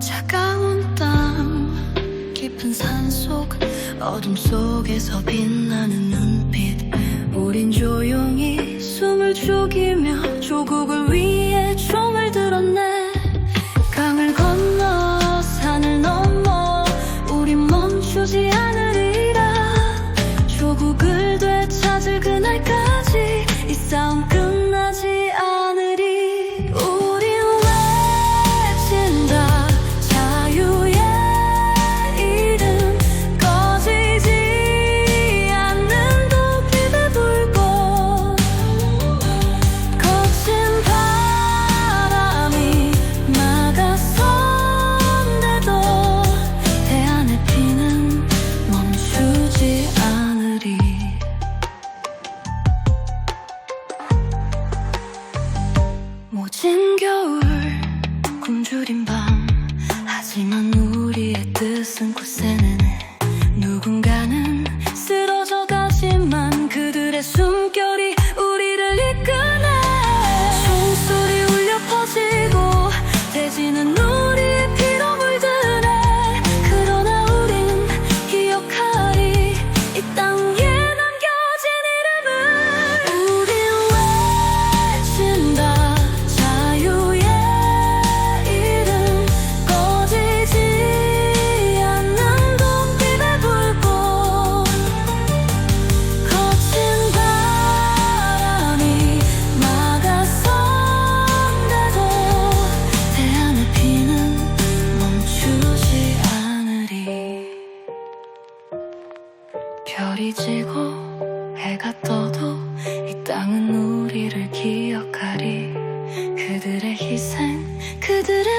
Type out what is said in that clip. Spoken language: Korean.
차가운 땀 깊은 산속 어둠 속에서 빛나는 눈빛. 우린 좋아 되찾을 그날까지 이 싸움 끝. 늦은 겨울 굶주린 밤. 하지만 우리의 뜻은 별이 지고 해가 떠도 이 땅은 우리를 기억하리. 그들의 희생 그들의